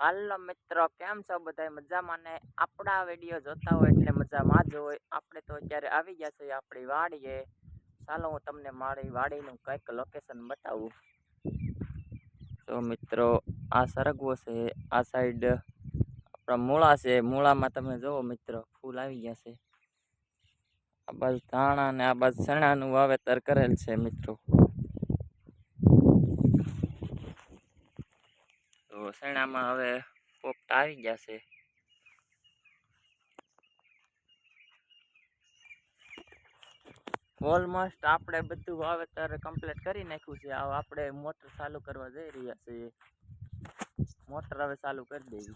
હાલો મિત્રો, કેમ છો બધા મજામાં ને? આપણા વીડિયો જોતા હોય એટલે મજામાં જ હોય. આપણે તો અત્યારે આવી ગયા છીએ આપણી વાડીએ. ચાલો હું તમને મારી વાડીનું કંઈક લોકેશન બતાવું. તો મિત્રો, આ સરગવો છે, આ સાઈડ આપણા મૂળા છે. મૂળામાં તમે જુઓ મિત્રો, ફૂલ આવી ગયા છે. આ બાજુ ધાણા ને આ બાજુ ચણાનું વાવેતર કરેલ છે મિત્રો. તો શેણામાં હવે પોપટા આવી ગયા છે ઓલમોસ્ટ આપણે બધું વાવેતર કમ્પ્લીટ કરી નાખ્યું છે. હવે આપણે મોટર ચાલુ કરવા જઈ રહ્યા છીએ. મોટર હવે ચાલુ કરી દેવી.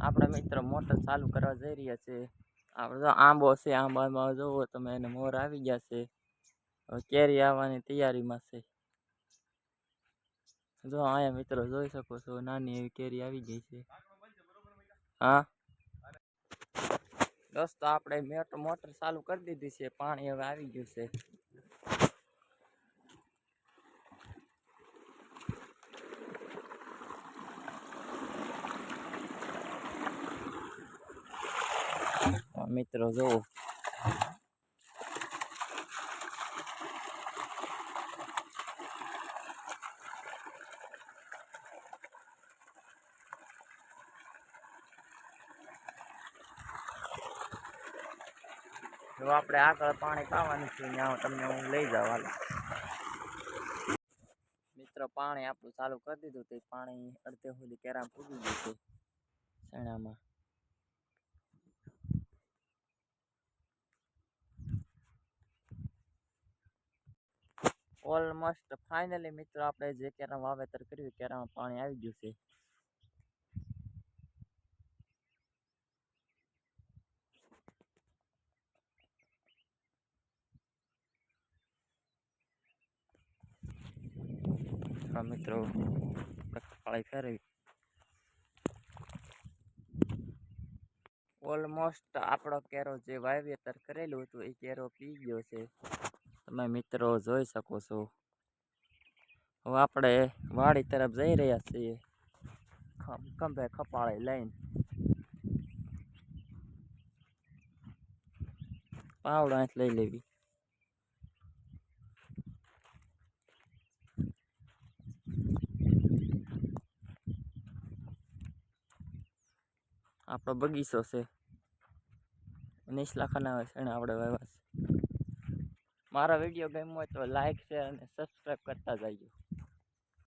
આપણે મિત્ર મોટર ચાલુ કરવા જઈ રહ્યા છે. આપણે જો આંબો છે, આંબામાં જોવો તમે, એને મોર આવી ગયા છે. હવે કેરી આવવાની તૈયારીમાં છે. જો અહીંયા મિત્રો જોઈ શકો છો, નાની એવી કેરી આવી ગઈ છે. હા? દોસ્તો આપણે મોટર મોટર ચાલુ કરી દીધી છે, પાણી હવે આવી ગયું છે. તો મિત્રો જોવો જો આપણે આગળ પાણી પાવાનું છે, ત્યાં તમને હું લઈ જાઉં હાલો. મિત્રો, પાણી આપણું ચાલુ કરી દીધું તે પાણી અડધે સુધી કેરામ પૂગી ગયું છે ચણામાં ઓલમોસ્ટ ફાઇનલી મિત્રો, આપણે જે કેરામ વાવેતર કર્યું કેરામાં પાણી આવી ગયું છે. હા મિત્રો પાળી ફેરવી. ઓલમોસ્ટ આપણો કેરો જે વાવેતર કરેલું હતું, એ કેરો પી ગયો છે. તમે મિત્રો જોઈ શકો છો. હવે આપણે વાડી તરફ જઈ રહ્યા છીએ. ખંભે ખપાળે લઈને. પાવડા લઈ લેવી. આપણો બગીચો છે. નીચલા ખાના છે એને આપણે વાવ્યા છે. મારો વીડિયો ગમ્યો હોય તો લાઈક, શેર અને સબસ્ક્રાઈબ કરતા જજો.